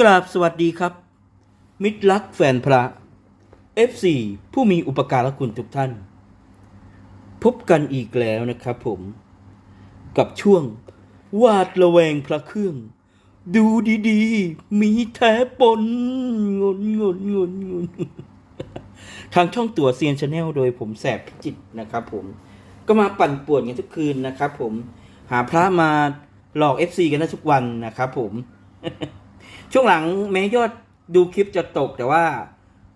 กราบสวัสดีครับ มิตรรักแฟนพระ FC ผู้มีอุปการะคุณทุกท่าน พบกันอีกแล้วนะครับผมกับช่วง วาดระแวงพระเครื่อง ดูดีๆ มีแท้ปนงนงนงนงนทางช่องตัวเซียนชาแนลโดยผมแสบพิจิตนะครับผมก็มาปั่นป่วนกันทุกคืนนะครับผมหาพระมาหลอก FC กันได้ทุกวันนะครับผม ช่วงหลังแม้ยอดดูคลิปจะตกแต่ว่า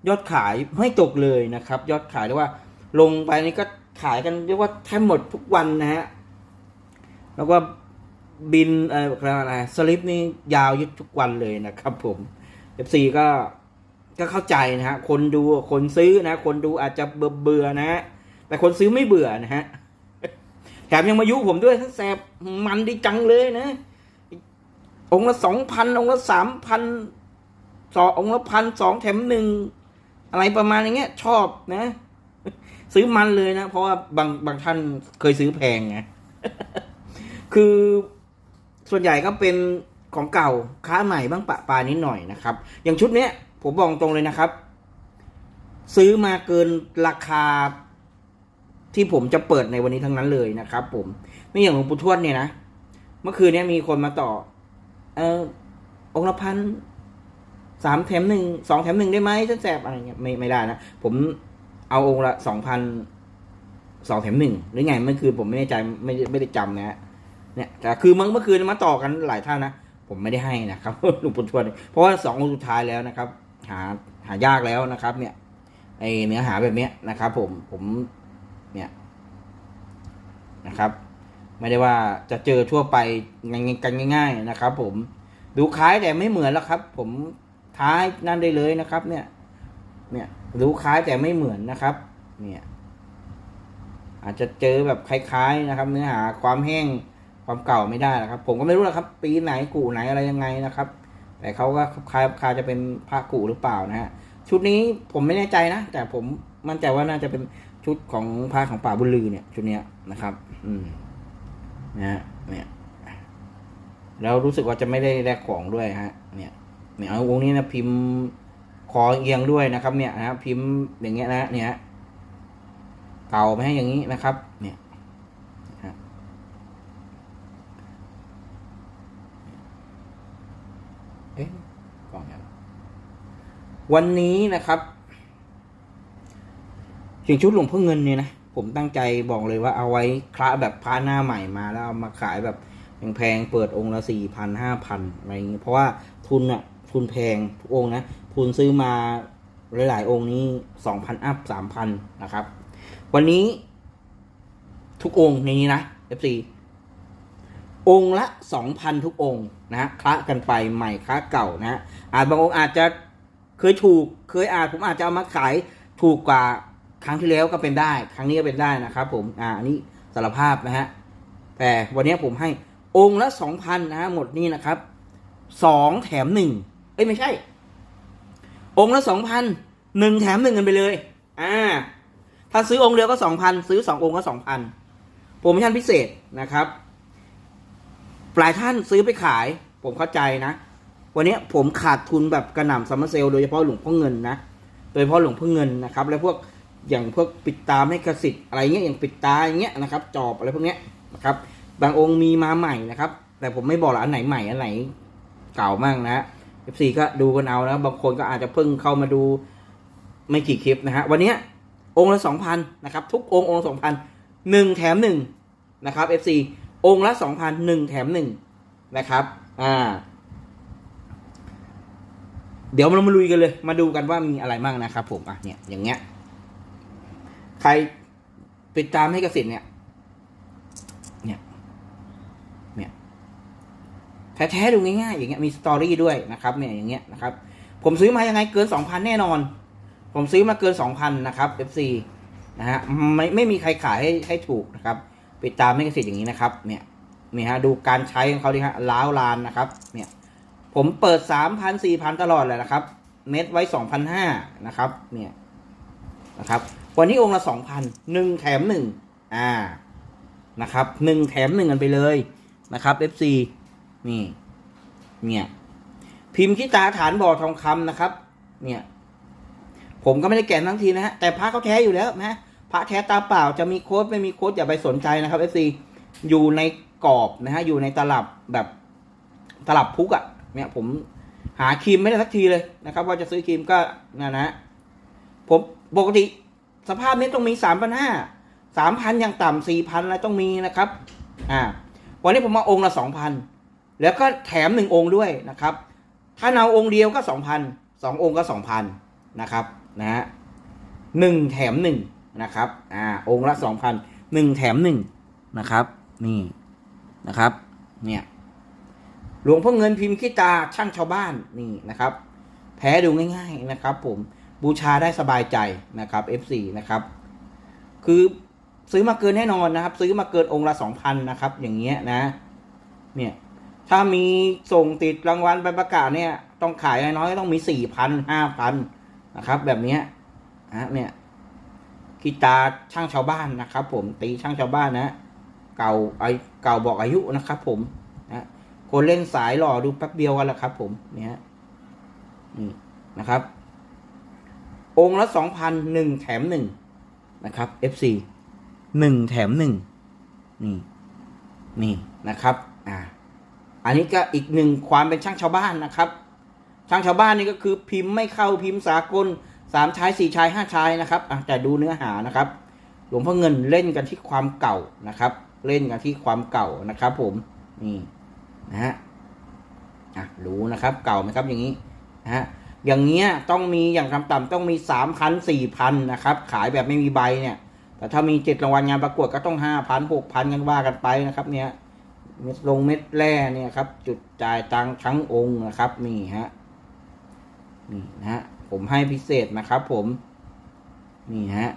ยอดขายไม่ตกเลยนะครับ ยอดขายเรียกว่า ลงไปนี่ก็ขายกันเรียกว่าแทบหมดทุกวันนะฮะแล้วก็บินเอ่ออะไรสลิปนี่ยาวยึดทุกวันเลยนะครับผม FC ก็ก็เข้าใจนะฮะ คนดูคนซื้อนะ คนดูอาจจะเบื่อเบื่อๆนะฮะ แต่คนซื้อไม่เบื่อนะฮะ แถมยังมายุผมด้วยทั้งแสบมันดีจังเลยนะ องค์ละสองพันองค์ละสามพันสององค์ละพันสองแถมหนึ่งอะไรประมาณอย่างเงี้ย ชอบนะ ซื้อมันเลยนะ เพราะว่าบางบางท่านเคยซื้อแพงไงคือส่วนใหญ่ก็เป็นของเก่าค้าใหม่บ้างปะปานิดหน่อยนะครับ อย่างชุดเนี้ย ผมบอกตรงเลยนะครับ ซื้อมาเกินราคาที่ผมจะเปิดในวันนี้ทั้งนั้นเลยนะครับ ผมไม่อย่างหลวงปู่ทวดเนี่ยนะเมื่อคืนเนี้ยมีคนมาต่อ เออองค์ละพันสามแถมหนึ่งสองแถมหนึ่งได้ไหมฉันแสบอะไรเงี้ยไม่ไม่ได้นะ ผมเอาองค์ละสองพันสองแถมหนึ่งหรือไงเมื่อคืนผมไม่แน่ใจไม่ไม่ได้จำนะฮะเนี่ยแต่คือเมื่อเมื่อคืนมาต่อกันหลายท่านนะผมไม่ได้ให้นะครับหลวงปู่ทวดเนี่ยเพราะว่าสององค์สุดท้ายแล้วนะครับ หาหายากแล้วนะครับ เนี่ยไอเนื้อหาแบบเนี้ยนะครับ ผมผมเนี่ยนะครับ ไม่ได้ว่าจะเจอทั่วไปกันง่าย ๆนะครับ ผมดูคล้ายแต่ไม่เหมือนแล้วครับ ผมท้ายนั่นได้เลยนะครับ เนี่ย เนี่ยดูคล้ายแต่ไม่เหมือนนะครับ เนี่ย อาจจะเจอแบบคล้ายๆนะครับ เนื้อหาความแห้งความเก่าไม่ได้นะครับ ผมก็ไม่รู้นะครับ ปีไหนกู่ไหนอะไรยังไงนะครับ แต่เขาก็คล้ายคาจะเป็นพระกู่หรือเปล่านะฮะชุดนี้ผมไม่แน่ใจนะแต่ผมมั่นใจว่าน่าจะเป็นชุดของพระของป่าบุญลือเนี่ย ชุดเนี้ยนะครับ อืม นะฮะเนี่ยแล้วรู้สึกว่าจะไม่ได้แลกของด้วยฮะ เนี่ยเนี่ยเอาวงนี้นะพิมพ์คอเอียงด้วยนะครับ เนี่ยนะพิมพ์อย่างเงี้ยนะเนี่ยเก่าไม่ให้อย่างนี้นะครับ เนี่ยเอ๊ะกล่องยังวันนี้นะครับอย่งชุดหลวงพ่อเงินเนี่ยนะ ผมตั้งใจบอกเลยว่าเอาไว้คละแบบพระหน้าใหม่มาแล้วเอามาขายแบบแพงๆเปิดองค์ละสี่พันห้าพันอะไรอย่างงี้ยเพราะว่าทุนอะทุนแพงทุกองนะทุนซื้อมาหลายๆองค์นี้สองพันอัพสามพันนะครับ วันนี้ทุกองค์ในนี้นะ FC องค์ละสองพันทุกองค์นะคละกันไปใหม่คละเก่านะอาจบางองค์อาจจะเคยถูกเคยอาจผมอาจจะเอามาขายถูกกว่า ครั้งที่แล้วก็เป็นได้ ครั้งนี้ก็เป็นได้นะครับ ผมอ่าอันนี้สารภาพนะฮะแต่วันนี้ผมให้องค์ละสองพันนะฮะหมดนี่นะครับสองแถมหนึ่งเอ้ยไม่ใช่ องค์ละสองพันหนึ่งแถมหนึ่งกันไปเลยอ่าถ้าซื้อองค์เดียวก็สองพันซื้อสององค์ก็สองพันโปรโมชั่นพิเศษนะครับปลายท่านซื้อไปขาย ผมเข้าใจนะ วันนี้ผมขาดทุนแบบกระหน่ำซัมเมอร์เซลโดยเฉพาะหลวงพ่อเงินนะ โดยเฉพาะหลวงพ่อเงินนะครับ แล้วพวก อย่างพวกปิดตาไม่กระสิทธิ์อะไรเงี้ยอย่างปิดตาอย่างเงี้ยนะครับจอบอะไรพวกเนี้ยนะครับ บางองค์มีมาใหม่นะครับ แต่ผมไม่บอกหรอกอันไหนใหม่อันไหนเก่ามากนะฮะ F4 ก็ดูกันเอานะบางคนก็อาจจะเพิ่งเข้ามาดูไม่กี่คลิปนะฮะวันเนี้ยองค์ละสองพันนะครับทุกองค์องค์ละสองพันหนึ่งแถมหนึ่งนะครับ F4 องค์ละสองพันหนึ่งแถมหนึ่งนะครับอ่าเดี๋ยวเรามาลุยกันเลย มาดูกันว่ามีอะไรบ้างนะครับผมอะเนี่ยอย่างเงี้ย ใครติดตามให้เกษตรเนี่ย เนี่ย เนี่ย แท้ๆดูง่ายๆอย่างเงี้ยมีสตอรี่ด้วยนะครับเนี่ยอย่างเงี้ยนะครับ ผมซื้อมายังไงเกินสองพันแน่นอน ผมซื้อมาเกินสองพันนะครับ FC นะฮะไม่ไม่มีใครขายให้ให้ถูกนะครับติดตามให้เกษตรอย่างนี้นะครับ เนี่ยเนี่ยฮะดูการใช้ของเขาดิฮะล้าวลานนะครับ เนี่ย ผมเปิดสามพันสี่พันตลอดเลยนะครับ เม็ดไว้สองพันห้านะครับ เนี่ยนะครับ วันนี้องค์ละสองพันหนึ่งแถมหนึ่งอ่านะครับหนึ่งแถมหนึ่งกันไปเลยนะครับ FC นี่เนี่ยพิมพ์ที่ตาฐานบ่อทองคำนะครับ เนี่ย ผมก็ไม่ได้แก่นทั้งทีนะฮะแต่พระเขาแท้อยู่แล้วนะพระแท้ตาเปล่าจะมีโค้ดไม่มีโค้ดอย่าไปสนใจนะครับเอฟซีอยู่ในกรอบนะฮะอยู่ในตลับแบบตลับพุกอะ่ะเนี่ยผมหาครีมไม่ได้สักทีเลยนะครับ ว่าจะซื้อครีมก็นะนะผมปกติ สภาพนี้ต้องมีสามพันห้าสามพันอย่างต่ำสี่พันอะไรต้องมีนะครับ อ่า วันนี้ผมมาองค์ละสองพันแล้วก็แถมหนึ่งองค์ด้วยนะครับ ถ้าเอาองค์เดียวก็สองพันสององค์ก็สองพันนะครับนะฮะหนึ่งแถมหนึ่งนะครับ อ่า องค์ละสองพันหนึ่งแถมหนึ่งนะครับ นี่นะครับ เนี่ยหลวงพ่อเงินพิมพ์ขี้ตาช่างชาวบ้านนี่นะครับ แพ้ดูง่าย ๆนะครับ ผม บูชาได้สบายใจนะครับ F4 นะครับ คือซื้อมาเกินแน่นอนนะครับ ซื้อมาเกินองค์ละสองพันนะครับ อย่างเงี้ยนะ เนี่ยถ้ามีส่งติดรางวัลไปประกาศเนี่ย ต้องขายน้อยๆต้องมีสี่พันห้าพันนะครับ แบบเนี้ยนะเนี่ยกีตาร์ช่างชาวบ้านนะครับ ผมตีช่างชาวบ้านนะเก่าไอเก่าบอกอายุนะครับ ผมนะคนเล่นสายหล่อดูแป๊บเดียวกันแหละครับ ผมเนี่ยนี่นะครับ องค์ละสองพันหนึ่งแถมหนึ่งนะครับ FC หนึ่งแถมหนึ่งนี่นี่นะครับอ่าอันนี้ก็อีกหนึ่งความเป็นช่างชาวบ้านนะครับ ช่างชาวบ้านนี่ก็คือพิมพ์ไม่เข้าพิมพ์สากลสามชายสี่ชายห้าชายนะครับอะแต่ดูเนื้อหานะครับ หลวงพ่อเงินเล่นกันที่ความเก่านะครับ เล่นกันที่ความเก่านะครับ ผมนี่นะฮะอะรู้นะครับ เก่าไหมครับอย่างนี้นะฮะ อย่างเงี้ยต้องมีอย่างต่ำๆต้องมีสามพันสี่พันนะครับ ขายแบบไม่มีใบเนี่ย แต่ถ้ามีเจ็ดรางวัลงานประกวดก็ต้องห้าพันหกพันกันว่ากันไปนะครับ เนี่ยเม็ดลงเม็ดแร่เนี่ยครับ จุดจ่ายตังค์ทั้งองค์นะครับนี่ฮะนี่นะฮะผมให้พิเศษนะครับ ผมนี่ฮะ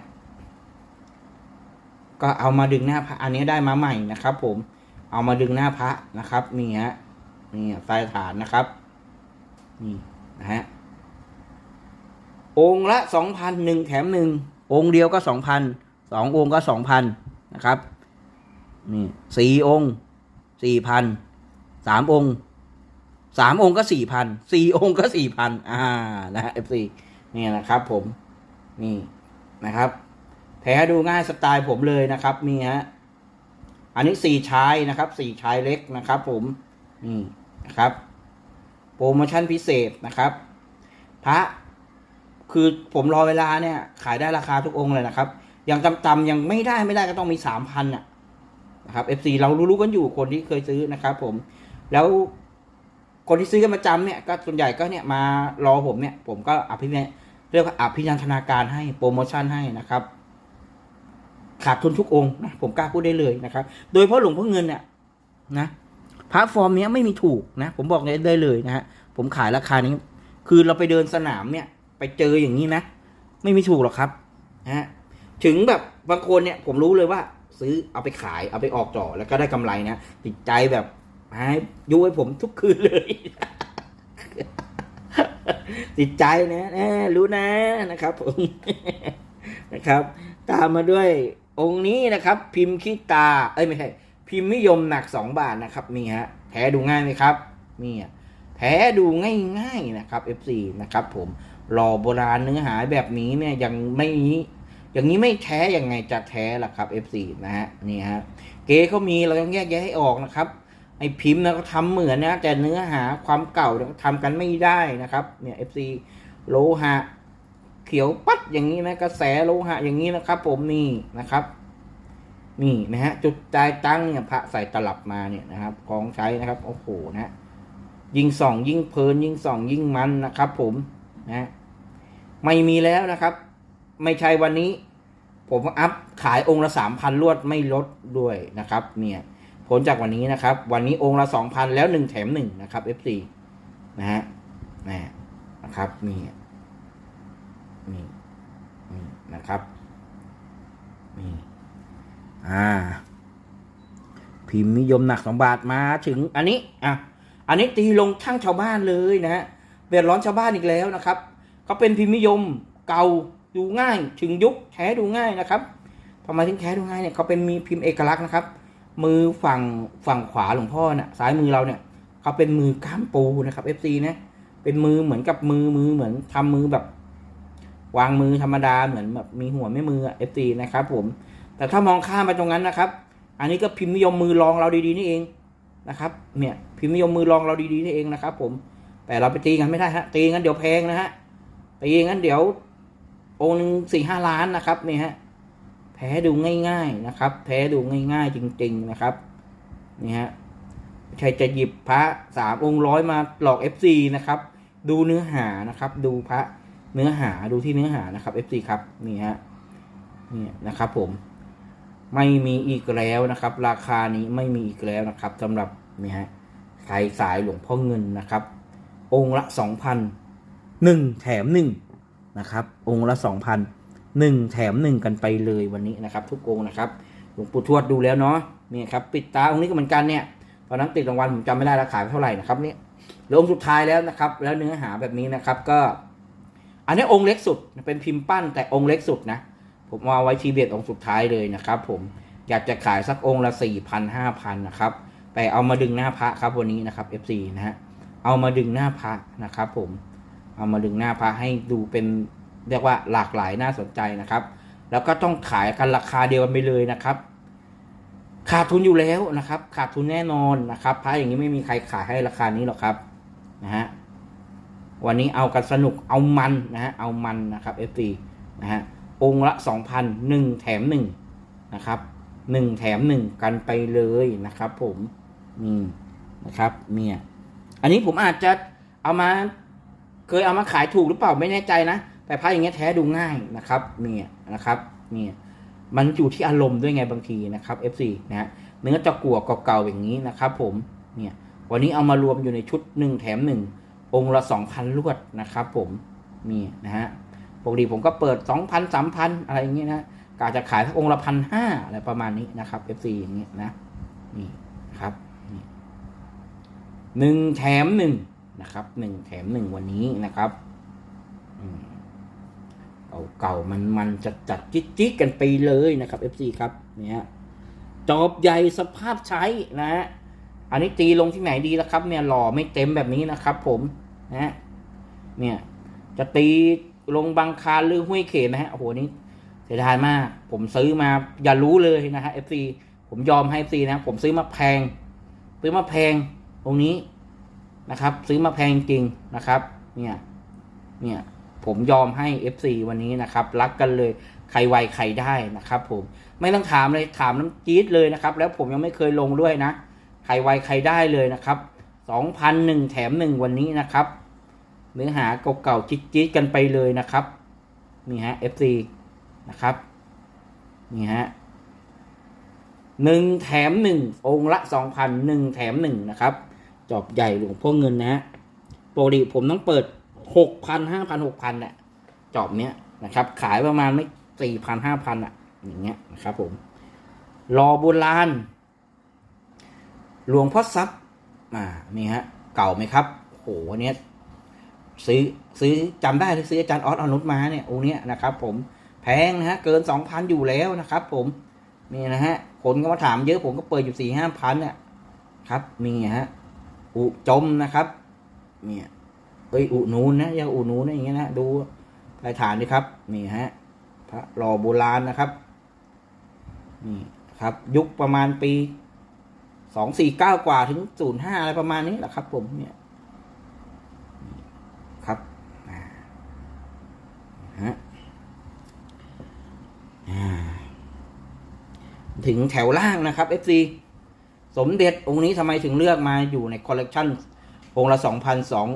ก็เอามาดึงหน้าพระอันนี้ได้มาใหม่นะครับ ผมเอามาดึงหน้าพระนะครับนี่ฮะนี่ใต้ฐานนะครับ นี่นะฮะ องค์ละสองพันหนึ่งแถมหนึ่งองค์เดียวก็สองพันสององค์ก็สองพันนะครับ นี่สี่องค์สี่พันสามองค์สามองค์ก็สี่พันสี่องค์ก็สี่พันอ่า นะฮะ FC นี่นะครับผม นี่นะครับแพ้ดูง่ายสไตล์ผมเลยนะครับนี่ฮะ อันนี้สี่ชายนะครับสี่ชายเล็กนะครับ ผม นี่นะครับ โปรโมชั่นพิเศษนะครับ พระ คือผมรอเวลาเนี่ย ขายได้ราคาทุกองค์เลยนะครับอย่างต่ำๆยังไม่ได้ไม่ได้ก็ต้องมีสามพันอะนะครับ FC เรารู้ๆกันอยู่คนที่เคยซื้อนะครับ ผม แล้วคนที่ซื้อกันประจำเนี่ยก็ส่วนใหญ่ก็เนี่ยมารอผมเนี่ย ผมก็อภิเนเรียกว่าอภินันทนาการให้โปรโมชั่นให้นะครับ ขาดทุนทุกองค์นะผมกล้าพูดได้เลยนะครับ โดยเฉพาะหลวงพ่อเงินเนี่ยนะพาระฟอร์มเนี้ยไม่มีถูกนะ ผมบอกได้เลยนะฮะผมขายราคานี้ คือเราไปเดินสนามเนี่ย ไปเจออย่างนี้นะ ไม่มีถูกหรอกครับนะฮะถึงแบบบางคนเนี่ยผมรู้เลยว่า ซื้อเอาไปขายเอาไปออกจ่อแล้วก็ได้กำไรนะติดใจแบบให้ยุให้ผมทุกคืนเลยติดใจนะนะรู้นะนะครับผมนะครับ ตามมาด้วยองค์นี้นะครับ พิมพ์ขี้ตา เอ้ยไม่ใช่พิมพ์นิยมหนักสองบาทนะครับนี่ฮะแท้ดูง่ายไหมครับนี่แท้ดูง่ายๆนะครับ FC นะครับผม หล่อโบราณเนื้อหาแบบนี้เนี่ยยังไม่อย่างนี้ไม่แท้ยังไงจะแท้ล่ะครับ F4 นะฮะนี่ฮะเก๋เขามีเราต้องแยกแยะให้ออกนะครับไอพิมพ์นะเขาทำเหมือนนะ แต่เนื้อหาความเก่าเนี่ยเขาทำกันไม่ได้นะครับเนี่ย F4 โลหะ เขียวปัดอย่างนี้นะกระแสโลหะอย่างนี้นะครับ ผมนี่นะครับนี่นะฮะจุดจ่ายตั้งเนี่ยพระใส่ตลับมาเนี่ยนะครับของใช้นะครับโอ้โหนะยิงส่อง ยิ่งเพลินยิ่งส่อง ยิ่งมันนะครับ ผม นะไม่มีแล้วนะครับ ไม่ใช่วันนี้ ผมอัพขายองค์ละสามพันลวดไม่ลดด้วยนะครับ เนี่ยผลจากวันนี้นะครับ วันนี้องค์ละสองพันแล้วหนึ่งแถมหนึ่งนะครับ F4 นะฮะนะนะครับนี่นี่นี่นะครับนี่อ่า พิมพ์นิยมหนักสองบาทมาถึงอันนี้อะอันนี้ตีลงช่างชาวบ้านเลยนะฮะ เดือดร้อนชาวบ้านอีกแล้วนะครับเขาเป็นพิมพ์นิยมเก่าดูง่ายถึงยุคแท้ดูง่ายนะครับทำไมถึงแท้ดูง่ายเนี่ยเขาเป็นมีพิมพ์เอกลักษณ์นะครับ มือฝั่งฝั่งขวาหลวงพ่อน่ะซ้ายมือเราเนี่ยเขาเป็นมือก้ามปูนะครับ FC นะเป็นมือเหมือนกับมือมือเหมือนทำมือแบบ วางมือธรรมดาเหมือนแบบมีหัวไม่มือเอฟซีนะครับ ผม แต่ถ้ามองข้ามไปตรงนั้นนะครับ อันนี้ก็พิมพ์นิยมมือรองเราดีๆนี่เองนะครับ เนี่ย พิมพ์นิยมมือรองเราดีๆนี่เองนะครับ ผม แต่เราไปตีกันไม่ได้ฮะตีกันเดี๋ยวแพงนะฮะตีกันเดี๋ยวองค์หนึ่งสี่ห้าล้านนะครับนี่ฮะแพ้ดูง่ายๆนะครับ แพ้ดูง่ายๆจริง ๆนะครับนี่ฮะใช่จะหยิบพระสามองค์ร้อยมาหลอกเอฟซีนะครับ ดูเนื้อหานะครับ ดูพระเนื้อหาดูที่เนื้อหานะครับเอฟซีครับนี่ฮะนี่นะครับ ผมไม่มีอีกแล้วนะครับ ราคานี้ไม่มีอีกแล้วนะครับสำหรับนี่ฮะใครสายหลวงพ่อเงินนะครับ องค์ละสองพันหนึ่งแถมหนึ่งนะครับ องค์ละสองพันหนึ่งแถมหนึ่งกันไปเลยวันนี้นะครับ ทุกองค์นะครับหลวงปู่ทวดดูแล้วเนาะนี่ครับปิดตาองค์นี้ก็เหมือนกันเนี่ยตอนนั้นติดรางวัลผมจำไม่ได้ราคาเท่าไหร่นะครับเนี่ยหลือองค์สุดท้ายแล้วนะครับ แล้วเนื้อหาแบบนี้นะครับก็ อันนี้องค์เล็กสุดเป็นพิมพ์ปั้นแต่องค์เล็กสุดนะผมเอาไว้ทีเบียดองค์สุดท้ายเลยนะครับ ผมอยากจะขายสักองค์ละสี่พันห้าพันนะครับแต่เอามาดึงหน้าพระครับวันนี้นะครับ FC นะฮะ เอามาดึงหน้าพระนะครับผมเอามาดึงหน้าพระให้ดูเป็นเรียกว่าหลากหลายน่าสนใจนะครับ แล้วก็ต้องขายกันราคาเดียวกันไปเลยนะครับ ขาดทุนอยู่แล้วนะครับ ขาดทุนแน่นอนนะครับพระอย่างนี้ไม่มีใครขายให้ราคานี้หรอกครับนะฮะวันนี้เอากันสนุกเอามันนะฮะเอามันนะครับ FC นะฮะองค์ละสองพันหนึ่งแถมหนึ่งนะครับหนึ่งแถมหนึ่งกันไปเลยนะครับ ผมนี่นะครับ เนี่ย อันนี้ผมอาจจะเอามาเคยเอามาขายถูกหรือเปล่าไม่แน่ใจนะ แต่พระอย่างเงี้ยแท้ดูง่ายนะครับเนี่ยนะครับเนี่ยมันอยู่ที่อารมณ์ด้วยไงบางทีนะครับ FC นะฮะเนื้อตะกั่วเก่าๆอย่างนี้นะครับ ผมเนี่ยวันนี้เอามารวมอยู่ในชุดหนึ่งแถมหนึ่งองค์ละสองพันลวดนะครับ ผมนี่นะฮะปกติผมก็เปิดสองพันสามพันอะไรอย่างเงี้ยนะกาจะขายสักองค์ละพันห้าอะไรประมาณนี้นะครับ FC อย่างเงี้ยนะนี่ครับ หนึ่งแถมหนึ่งนะครับหนึ่งแถมหนึ่งวันนี้นะครับเก่ามันมันจัดจัดจิ๊ดจิ๊ดกันไปเลยนะครับ FC ครับเนี่ยจอบใหญ่สภาพใช้นะฮะอันนี้ตีลงที่ไหนดีแล้วครับ เนี่ยหล่อไม่เต็มแบบนี้นะครับ ผมนะเนี่ยจะตีลงบางคารหรือห้วยเขตนะฮะโอ้โหนี่เสียดายมาก ผมซื้อมาอย่ารู้เลยนะฮะ FC ผมยอมให้ FC นะ ผมซื้อมาแพง ซื้อมาแพง ตรงนี้นะครับ ซื้อมาแพงจริงนะครับ เนี่ย เนี่ยผมยอมให้ FC วันนี้นะครับ รักกันเลยใครไวใครได้นะครับ ผมไม่ต้องถามเลยถามน้ำจี๊ดเลยนะครับ แล้วผมยังไม่เคยลงด้วยนะใครไวใครได้เลยนะครับสองพันหนึ่งแถมหนึ่งวันนี้นะครับ เนื้อหาเก่าๆจิ๊ดๆกันไปเลยนะครับนี่ฮะ FC นะครับนี่ฮะหนึ่งแถมหนึ่งองละสองพันหนึ่งแถมหนึ่งนะครับ จอบใหญ่หลวงพ่อเงินนะฮะปกติผมต้องเปิดหกพันห้าพันหกพันอะจอบเนี้ยนะครับ ขายประมาณไม่สี่พันห้าพันอะอย่างเงี้ยนะครับผมรอโบราณหลวงพ่อทรัพย์อ่านี่ฮะ เก่าไหมครับโหอันเนี้ยซื้อซื้อจำได้ซื้ออาจารย์ออสอนุชมาเนี่ยองเนี้ยนะครับ ผมแพงนะฮะเกินสองพันอยู่แล้วนะครับ ผมนี่นะฮะคนก็มาถามเยอะผมก็เปิดอยู่สี่ห้าพันเนี่ยครับนี่ฮะ อุจมนะครับเนี่ยเอ้ยอุนูนนะยังอุนูนนะอย่างเงี้ยนะดูลายฐานดิครับนี่ฮะพระหล่อโบราณนะครับนี่ครับ ยุคประมาณปีสองสี่เก้ากว่าถึงศูนย์ห้าอะไรประมาณนี้แหละครับ ผมเนี่ยครับฮะถึงแถวล่างนะครับ FC สมเด็จองค์นี้ทำไมถึงเลือกมาอยู่ในคอลเลกชันองค์ละสองพันสอง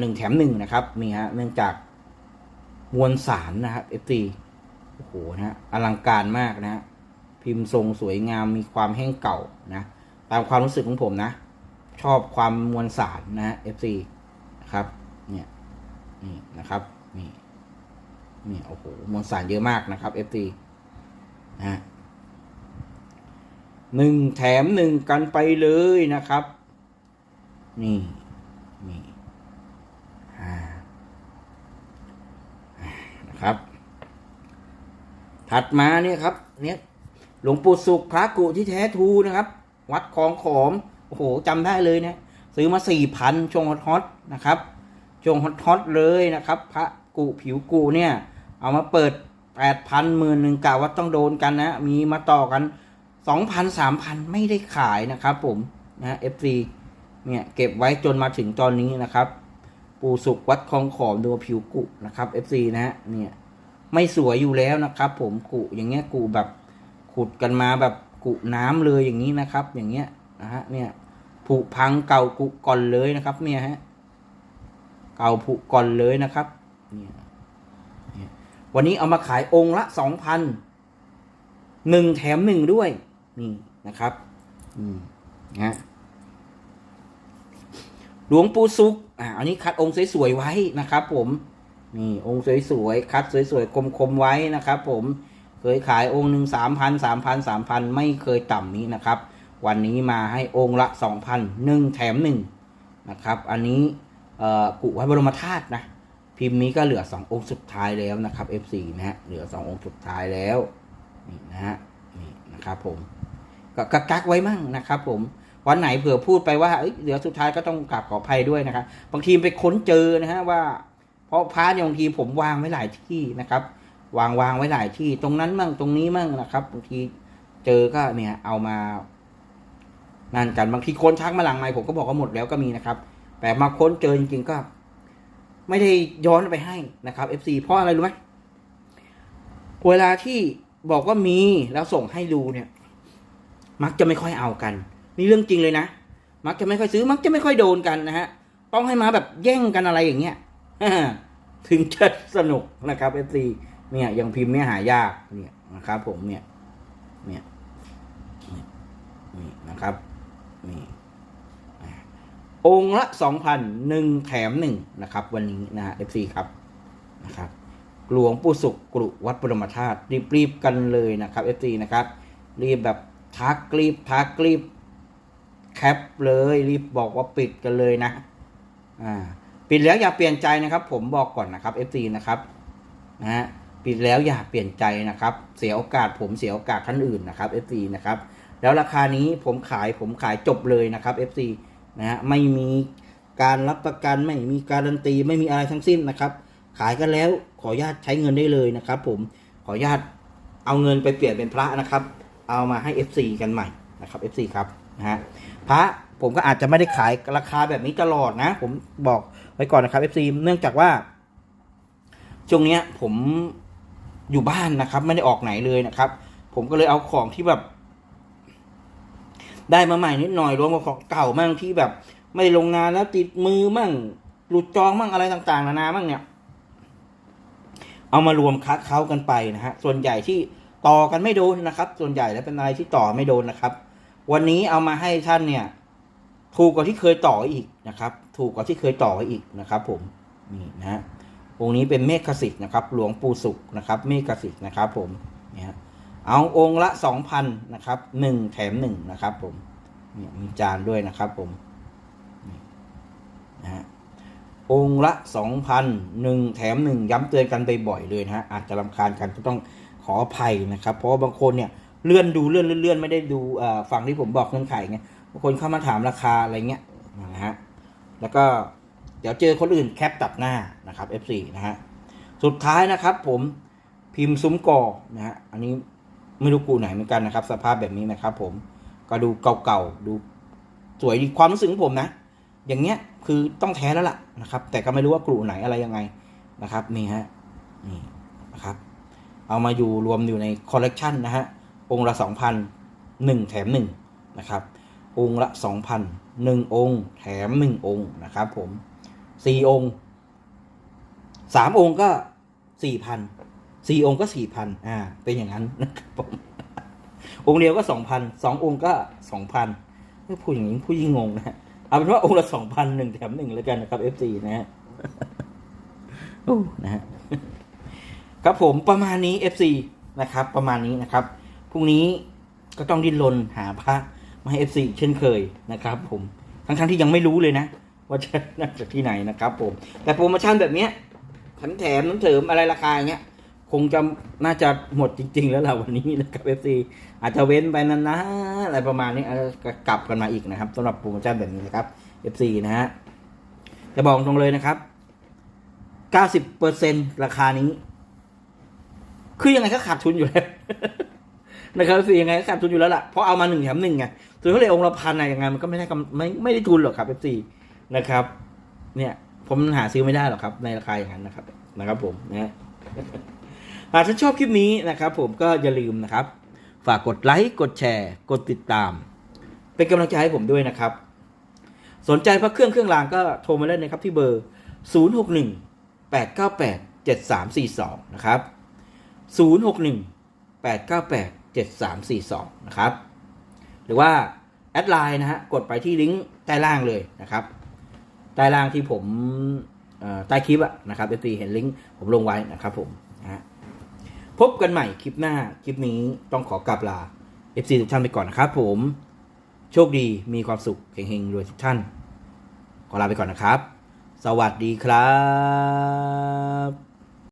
หนึ่งแถมหนึ่งนะครับนี่ฮะเนื่องจากมวลสารนะครับ FC โอ้โหนะฮะอลังการมากนะฮะพิมพ์ทรงสวยงามมีความแห้งเก่านะ ตามความรู้สึกของผมนะ ชอบความมวลสารนะฮะ FC นะครับเนี่ยนี่นะครับนี่นี่โอ้โหมวลสารเยอะมากนะครับ FT นะฮะ หนึ่งแถมหนึ่งกันไปเลยนะครับ นี่นี่นะครับ ถัดมาเนี่ยครับ เนี่ยหลวงปู่สุขพระกุที่แท้ทูนะครับ วัดคลองขอม โอ้โหจำได้เลยนะซื้อมาสี่พันช่วงฮอตนะครับช่วงฮอตเลยนะครับ พระกุผิวกุเนี่ย เอามาเปิดแปดพันหมื่นหนึ่งกะว่าต้องโดนกันนะ มีมาต่อกัน สองพันสามพันไม่ได้ขายนะครับผมนะ FC เนี่ยเก็บไว้จนมาถึงตอนนี้นะครับปูสุกวัดคลองขอมดูผิวกุนะครับ FC นะฮะเนี่ยไม่สวยอยู่แล้วนะครับ ผมกุอย่างเงี้ยกุแบบขุดกันมาแบบกุน้ำเลยอย่างนี้นะครับ อย่างเงี้ยนะฮะเนี่ยผุพังเก่ากุก่อนเลยนะครับเนี่ยฮะเก่าผุก่อนเลยนะครับเนี่ยเนี่ยวันนี้เอามาขายองค์ละสองพันหนึ่งแถมหนึ่งด้วย นี่นะครับ อืมนะฮะหลวงปู่ซุกอ่าอันนี้คัดองค์สวยๆไว้นะครับ ผมนี่องค์สวยๆคัดสวยๆคมๆไว้นะครับ ผมเคยขายองค์หนึ่งสามพันสามพันสามพันไม่เคยต่ำนี้นะครับ วันนี้มาให้องค์ละสองพันหนึ่งแถมหนึ่งนะครับ อันนี้เอ่อกุวัดบรมธาตุนะพิมพ์นี้ก็เหลือสององค์สุดท้ายแล้วนะครับ F4 นะฮะเหลือสององค์สุดท้ายแล้วนี่นะฮะนี่นะครับผม ก็กักกักไว้มั่งนะครับ ผมวันไหนเผื่อพูดไปว่าเอ้ยเหลือสุดท้ายก็ต้องกราบขออภัยด้วยนะครับ บางทีไปค้นเจอนะฮะว่า เพราะพาร์ทเนี่ยบางทีผมวางไว้หลายที่นะครับ วางวางไว้หลายที่ตรงนั้นมั่งตรงนี้มั่งนะครับบางทีเจอก็เนี่ยเอามานั่นกันบางทีค้นทักมาหลังไม่ผมก็บอกว่าหมดแล้วก็มีนะครับ แต่มาค้นเจอจริงๆก็ ไม่ได้ย้อนไปให้นะครับ FC เพราะอะไรรู้ไหมเวลาที่บอกว่ามีแล้วส่งให้ดูเนี่ย มักจะไม่ค่อยเอากัน นี่เรื่องจริงเลยนะ มักจะไม่ค่อยซื้อ มักจะไม่ค่อยโดนกันนะฮะ ต้องให้มาแบบแย่งกันอะไรอย่างเงี้ยถึงจะสนุกนะครับ FC เนี่ยยังพิมพ์เนี่ยหายากเนี่ยนะครับ ผมเนี่ย เนี่ยนี่นะครับนี่อะองค์ละสองพันหนึ่งแถมหนึ่งนะครับ วันนี้นะฮะ FC ครับนะครับ หลวงปู่สุขกรุวัดปรมธาตุรีบๆกันเลยนะครับ FC นะครับ รีบแบบ ทักรีบทักรีบแคปเลยรีบบอกว่าปิดกันเลยนะอ่าปิดแล้วอย่าเปลี่ยนใจนะครับ ผมบอกก่อนนะครับ FC นะครับนะฮะปิดแล้วอย่าเปลี่ยนใจนะครับ เสียโอกาสผมเสียโอกาสท่านอื่นนะครับ FC นะครับแล้วราคานี้ผมขายผมขายจบเลยนะครับ FC นะฮะไม่มีการรับประกันไม่มีการันตีไม่มีอะไรทั้งสิ้นนะครับ ขายกันแล้วขออนุญาตใช้เงินได้เลยนะครับ ผมขออนุญาตเอาเงินไปเปลี่ยนเป็นพระนะครับ เอามาให้ FC กันใหม่นะครับ FC ครับนะฮะพระผมก็อาจจะไม่ได้ขายราคาแบบนี้ตลอดนะ ผมบอกไว้ก่อนนะครับ FC เนื่องจากว่าช่วงเนี้ยผมอยู่บ้านนะครับ ไม่ได้ออกไหนเลยนะครับ ผมก็เลยเอาของที่แบบ ได้มาใหม่นิดหน่อยรวมกับของเก่ามั่งที่แบบ ไม่ได้ลงงานแล้วติดมือมั่งหลุดจองมั่งอะไรต่าง ๆ นานามั่งเนี่ย เอามารวมคัดเขากันไปนะฮะส่วนใหญ่ที่ ต่อกันไม่โดนนะครับ ส่วนใหญ่แล้วเป็นอะไรที่ต่อไม่โดนนะครับ วันนี้เอามาให้ท่านเนี่ย ถูกกว่าที่เคยต่ออีกนะครับ ถูกกว่าที่เคยต่ออีกนะครับ ผมนี่นะฮะองค์นี้เป็นเมฆสิทธิ์นะครับ หลวงปู่สุขนะครับ เมฆสิทธิ์นะครับ ผมเนี่ยเอาองค์ละสองพันนะครับหนึ่งแถมหนึ่งนะครับ ผมเนี่ยมีจานด้วยนะครับ ผมนะฮะองค์ละสองพันหนึ่งแถมหนึ่งย้ำเตือนกันบ่อยๆเลยนะฮะอาจจะรำคาญกันก็ต้อง ขออภัยนะครับ เพราะว่าบางคนเนี่ยเลื่อนดูเลื่อนเลื่อนเลื่อนไม่ได้ดูฝั่งที่ผมบอกเงื่อนไขไงบางคนเข้ามาถามราคาอะไรเงี้ยนะฮะแล้วก็เดี๋ยวเจอคนอื่นแคปตัดหน้านะครับ F4 นะฮะสุดท้ายนะครับผมพิมพ์ซุ้มกอนะฮะอันนี้ไม่รู้กูไหนเหมือนกันนะครับ สภาพแบบนี้นะครับ ผมก็ดูเก่าๆดูสวยดีความรู้สึกของผมนะ อย่างเงี้ยคือต้องแท้แล้วล่ะนะครับ แต่ก็ไม่รู้ว่ากลุ่ไหนอะไรยังไงนะครับนี่ฮะนี่นะครับ เอามาอยู่รวมอยู่ในคอลเลกชันนะฮะ องค์ละสองพันหนึ่งแถมหนึ่งนะครับ องค์ละสองพันหนึ่งองค์ แถมหนึ่งองค์นะครับผมสี่องค์สามองค์ก็สี่พันสี่องค์ก็สี่พันอ่า เป็นอย่างนั้นนะครับผม องค์เดียวก็สองพันสององค์ก็สองพันพูดอย่างนี้พูดยิ่งงงนะฮะเอาเป็นว่าองค์ละสองพันหนึ่งแถมหนึ่งแล้วกันนะครับ FC นะฮะโอ้นะฮะ ครับผมประมาณนี้ FC นะครับ ประมาณนี้นะครับพรุ่งนี้ก็ต้องดิ้นรนหาพระมาให้ FC เช่นเคยนะครับ ผมทั้งๆทที่ยังไม่รู้เลยนะ ว่าจะน่าจากที่ไหนนะครับ ผม แต่โปรโมชั่นแบบเนี้ยแถมแถมน้ำเสริมอะไรราคาอย่างเงี้ยคงจะน่าจะหมดจริง ๆ แล้วล่ะวันนี้นะครับ FC อาจจะเว้นไปนานๆอะไรประมาณนี้อาจจะกลับกันมาอีกนะครับสำหรับโปรโมชั่นแบบนี้นะครับ FC นะฮะจะบอกตรงเลยนะครับ 90%ราคานี้ คือยังไงก็ขาดทุนอยู่แล้วนะครับสิยังไงก็ขาดทุนอยู่แล้วล่ะเพราะเอามาหนึ่งแถมหนึ่งไงส่วนเขาเลยองค์ละพันอะยังไงมันก็ไม่ได้กำไม่ไม่ได้ทุนหรอกครับเอฟซีนะครับ เนี่ย ผมหาซื้อไม่ได้หรอกครับ ในราคาอย่างนั้นนะครับ นะครับผมนะหากท่านชอบคลิปนี้นะครับ ผมก็อย่าลืมนะครับ ฝากกดไลค์กดแชร์ กดติดตาม เป็นกำลังใจให้ผมด้วยนะครับ สนใจพระเครื่องเครื่องรางก็โทรมาได้นะครับที่เบอร์ 061 898 7342 นะครับ 061 898 7342 นะครับ หรือว่า แอดไลน์นะฮะ กดไปที่ลิงก์ใต้ล่างเลยนะครับ ใต้ล่างที่ผมใต้คลิปอะนะครับเอฟซีเห็นลิงก์ผมลงไว้นะครับผมนะพบกันใหม่คลิปหน้า คลิปนี้ต้องขอกลับลา FC ทุกท่านไปก่อนนะครับผม โชคดีมีความสุขเฮงๆรวยทุกท่าน ขอลาไปก่อนนะครับ สวัสดีครับ